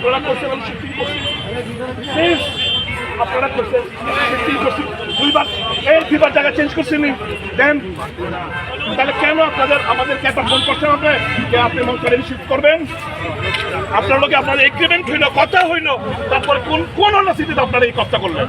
আপনারা করছেন আমি শিফটিং করছি আপনারা করছেন শিফটিং করছি দুইবার এই দুইবার জায়গা চেঞ্জ করছেন দেন তাহলে কেন আপনাদের আমাদেরকে একটা ফোন করছেন আপনি যে আপনি মন করেন শিফট করবেন? আপনার লোকে আপনার এগ্রিমেন্ট হইল, কথা হইল, তারপর কোন কোন অনুস্থিতিতে আপনারা এই কথা করলেন?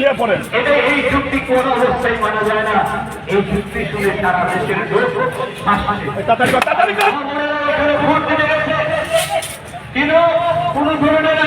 ঝাঁপিয়ে পড়েন। এই চুক্তি কোন অবস্থায় মানা যায় না। এই চুক্তি শুনে সারা দেশের লোক তাড়াতাড়ি কিন্তু কোন ধরনের